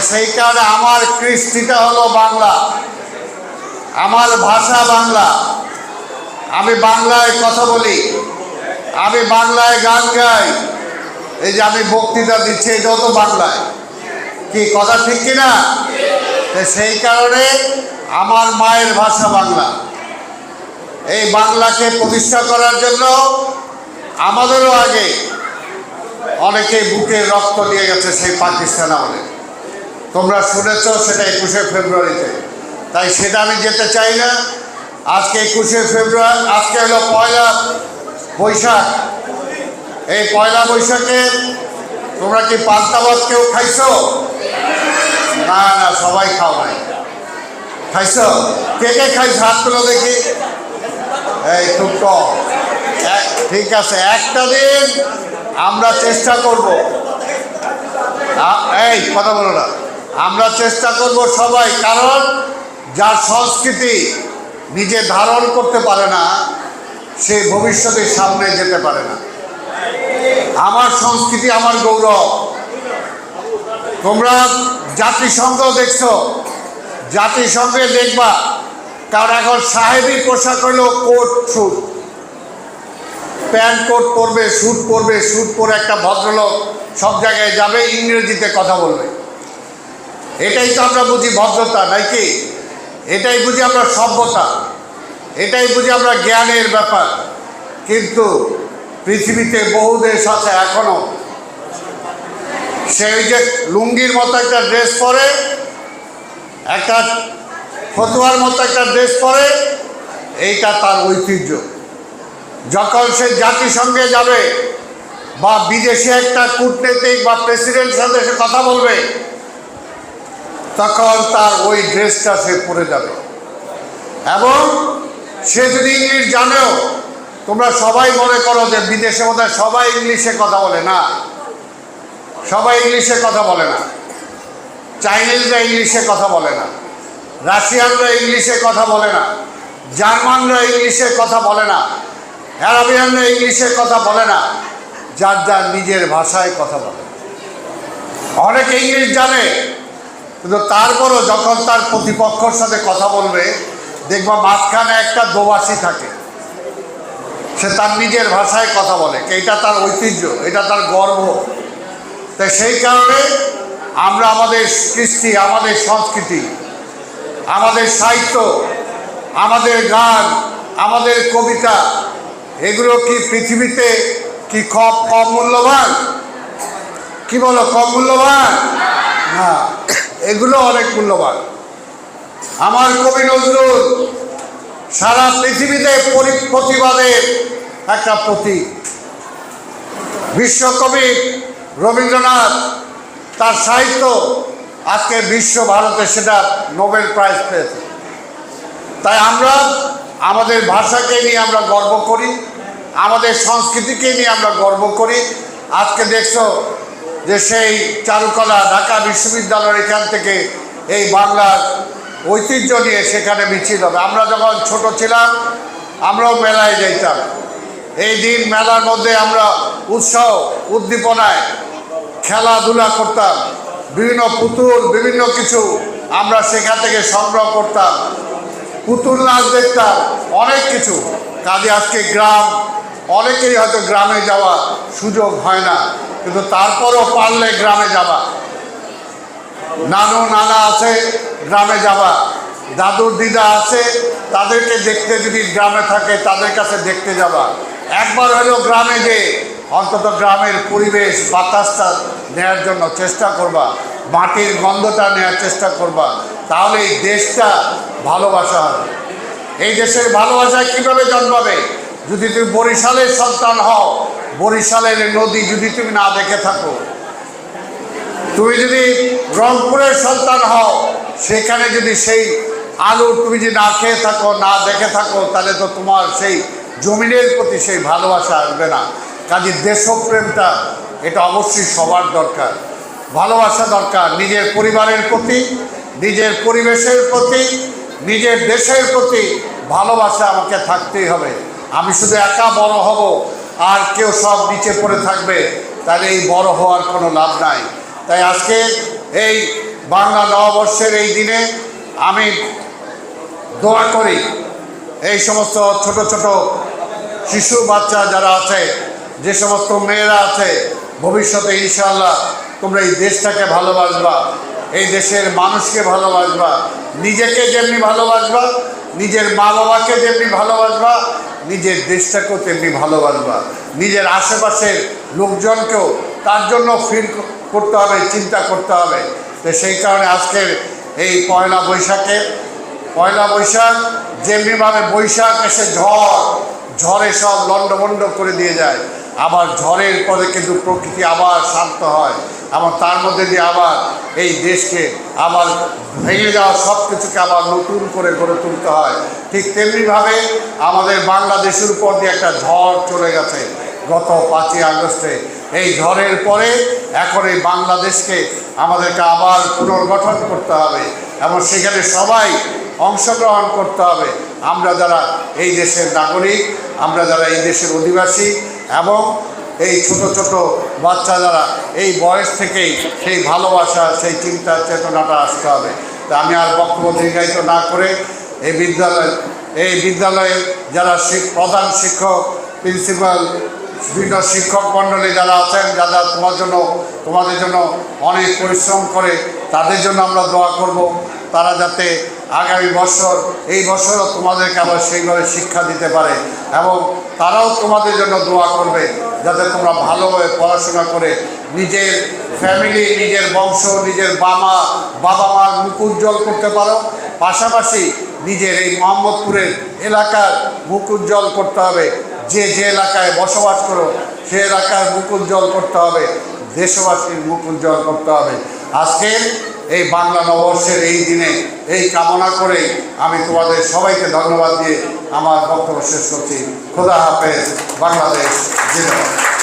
সেই কারণে আমার কৃষ্টিটা হলো বাংলা। আমার ভাষা বাংলা। আমি বাংলায় কথা বলি। আমি বাংলায় গান গাই। এই যে আমি বক্তৃতা দিচ্ছি, এটাও তো বাংলায়। কি, কথা ঠিক কিনা? সেই কারণে আমার মায়ের ভাষা বাংলা। এই বাংলাকে প্রতিষ্ঠা করার জন্য আমাদেরও আগে অনেকে বুকে রক্ত দিয়ে গেছে সেই পাকিস্তান আমলে। তোমরা শুনেছ সেটা একুশে ফেব্রুয়ারিতে। তাই সেটা আমি যেতে চাই না। আজকে একুশে ফেব্রুয়ারি, আজকে হলো পয়লা বৈশাখ। এই পয়লা বৈশাখে তোমরা কি পান্তাবাদ কেউ খাইছো? না না, সবাই খাও নাই। খাইছো? কে কে খাইছো? হাত তুলো দেখি। এই, খুব কম। ঠিক আছে, একটা দিন আমরা চেষ্টা করব। এই, কথা বলো না। আমরা চেষ্টা করব সবাই, কারণ যার সংস্কৃতি নিজে ধারণ করতে পারে না, সে ভবিষ্যতে সামনে যেতে পারে না। আমার সংস্কৃতি আমার গৌরব। তোমরা জাতিসংঘ দেখছ, জাতিসংঘে দেখবা, কারণ এখন সাহেবী পোশাক হলো কোট স্যুট প্যান্ট, কোট পরবে স্যুট পরবে স্যুট পরে একটা ভদ্রলোক সব জায়গায় যাবে, ইংরেজিতে কথা বলবে। এটাই তো আমরা বুঝি ভদ্রতা নাকি এটাই বুঝি আমরা সভ্যতা, এটাই বুঝি আমরা জ্ঞানের ব্যাপার। কিন্তু পৃথিবীতে বহু দেশ আছে এখনও। সে যে লুঙ্গির মতো একটা ড্রেস পরে, একটা ফতুয়ার মতো একটা ড্রেস পরে, এইটা তার ঐতিহ্য। যখন সে জাতিসংঘে যাবে, বা বিদেশে একটা কূটনৈতিক বা প্রেসিডেন্ট সাথে সে কথা বলবে তখন তার ওই ড্রেসটা সে পরে যাবে। এবং সে যদি ইংলিশ জানেও, তোমরা সবাই মনে করো যে বিদেশে মধ্যে সবাই ইংলিশে কথা বলে না। সবাই ইংলিশে কথা বলে না। চাইনিজরা ইংলিশে কথা বলে না। রাশিয়ানরা ইংলিশে কথা বলে না। জার্মানরা ইংলিশে কথা বলে না। অ্যারাবিয়ানরা ইংলিশে কথা বলে না। যার যার নিজের ভাষায় কথা বলে। অনেকে ইংলিশ জানে কিন্তু তারপরও যখন তার প্রতিপক্ষর সাথে কথা বলবে, দেখবা মাঝখানে একটা দোবাসী থাকে। সে তার নিজের ভাষায় কথা বলে এটা তার ঐতিহ্য, এটা তার গর্ব। তাই সেই কারণে আমরা আমাদের কৃষ্টি, আমাদের সংস্কৃতি, আমাদের সাহিত্য, আমাদের গান, আমাদের কবিতা, এগুলো কি পৃথিবীতে কি কম কম মূল্যবান? কি বলো, কম মূল্যবান? না। এগুলো অনেক মূল্যবান। আমার কবি নজরুল সারা পৃথিবীতে পরি- প্রতিবাদের একটা প্রতীক। বিশ্বকবি রবীন্দ্রনাথ, তার সাহিত্য আজকে বিশ্ব ভারতে সেটা নোবেল প্রাইজ পেয়েছে। তাই আমরা আমাদের ভাষাকে নিয়ে আমরা গর্ব করি, আমাদের সংস্কৃতিকে নিয়ে আমরা গর্ব করি। আজকে দেখছ যে সেই চারুকলা ঢাকা বিশ্ববিদ্যালয়ের এখান থেকে এই বাংলার ঐতিহ্য নিয়ে সেখানে মিছিল হবে। আমরা যখন ছোট ছিলাম, আমরাও মেলায় যাইতাম। এই দিন মেলার মধ্যে আমরা উৎসাহ উদ্দীপনায় খেলাধুলা করতাম। বিভিন্ন পুতুল, বিভিন্ন কিছু আমরা সেখান থেকে সংগ্রহ করতাম। পুতুল নাচ দেখতাম, অনেক কিছু। কাজে আজকে গ্রাম, অনেকেরই হয়তো গ্রামে যাওয়া সুযোগ হয় না। কিন্তু তারপরও পারলে গ্রামে যাবা। নানু, নানা আছে, গ্রামে যাবা। দাদুর দিদা আছে, তাদেরকে দেখতে যদি গ্রামে থাকে, তাদের কাছে দেখতে যাবা। একবার হলেও গ্রামে যে অন্তত গ্রামের পরিবেশ, বাতাসটা নেওয়ার জন্য চেষ্টা করবা, মাটির গন্ধটা নেওয়ার চেষ্টা করবা, তাহলে এই দেশটা ভালোবাসা হবে। এই দেশের ভালোবাসায় কীভাবে জন্মাবে? যদি তুমি বরিশালের সন্তান হও, বরিশালের নদী যদি তুমি না দেখে থাকো, তুমি যদি রংপুরের সন্তান হও, সেখানে যদি সেই আলু তুমি যদি না খেয়ে থাকো, না দেখে থাকো, তাহলে তো তোমার সেই জমিনের প্রতি সেই ভালোবাসা আসবে না। কাজে দেশপ্রেমটা, এটা অবশ্যই সবার দরকার। ভালোবাসা দরকার নিজের পরিবারের প্রতি, নিজের পরিবেশের প্রতি, নিজের দেশের প্রতি ভালোবাসা আমাকে থাকতেই হবে। আমি শুধু একা বড় হব, আর কেউ সব নিচে পড়ে থাকবে, তাহলে এই বড় হওয়ার কোনো লাভ নাই। তাই আজকে এই বাংলা নববর্ষের এই দিনে আমি দোয়া করি, এই সমস্ত ছোট ছোট শিশু বাচ্চা যারা আছে, যে সমস্ত মেয়েরা আছে, ভবিষ্যতে ইনশাআল্লাহ তোমরা এই দেশটাকে ভালোবাসবা, এই দেশের মানুষকে ভালোবাসবা, নিজেকে যেমনি ভালোবাসবা নিজের মা বাবাকে যেমনি ভালোবাসবা, নিজের দেশটাকেও তেমনি ভালোবাসবা। নিজের আশেপাশের লোকজনকেও তার জন্য ফিল করতে হবে, চিন্তা করতে হবে। তো সেই কারণে আজকের এই পয়লা বৈশাখে, পয়লা বৈশাখ যেমনিভাবে বৈশাখ এসে ঝড়, ঝড়ে সব লণ্ডভণ্ড করে দিয়ে যায়। আবার ঝড়ের পরে কিন্তু প্রকৃতি আবার শান্ত হয়। এবং তার মধ্যে দিয়ে আবার এই দেশকে আবার ভেঙে যাওয়া সব কিছুকে আবার নতুন করে গড়ে তুলতে হয়। ঠিক তেমনিভাবে আমাদের বাংলাদেশের উপর দিয়ে একটা ঝড় চলে গেছে গত পাঁচই আগস্টে। এই ঝড়ের পরে এখন এই বাংলাদেশকে আমাদেরকে আবার পুনর্গঠন করতে হবে এবং সেখানে সবাই অংশগ্রহণ করতে হবে। আমরা যারা এই দেশের নাগরিক, আমরা যারা এই দেশের অধিবাসী এবং এই ছোট ছোট বাচ্চা যারা, এই বয়স থেকেই সেই ভালোবাসা, সেই চিন্তা, চেতনাটা আসতে হবে। তা আমি আর বক্তব্য দীর্ঘায়িত না করে এই বিদ্যালয়, এই বিদ্যালয়ের যারা প্রধান শিক্ষক, প্রিন্সিপাল, বিভিন্ন শিক্ষক মণ্ডলী যারা আছেন, যারা তোমার জন্য, তোমাদের জন্য অনেক পরিশ্রম করে, তাদের জন্য আমরা দোয়া করব। তারা যাতে আগামী বছর, এই বছরও তোমাদেরকে আবার সেইভাবে শিক্ষা দিতে পারে এবং তারাও তোমাদের জন্য দোয়া করবে যাতে তোমরা ভালোভাবে পড়াশোনা করে নিজের ফ্যামিলি নিজের বংশ, নিজের বাবা বাবা মার মুখ উজ্জ্বল করতে পারো। পাশাপাশি নিজের এই মোহাম্মদপুরের এলাকার মুখ উজ্জ্বল করতে হবে। যে যে এলাকায় বসবাস করো, সে এলাকার মুখ উজ্জ্বল করতে হবে। দেশবাসীর মুখ উজ্জ্বল করতে হবে। আজকে এই বাংলা নববর্ষের এই দিনে এই কামনা করে আমি তোমাদের সবাইকে ধন্যবাদ দিয়ে আমার বক্তব্য শেষ করছি। খোদা হাফেজ, বাংলাদেশ, জিন্দাবাদ।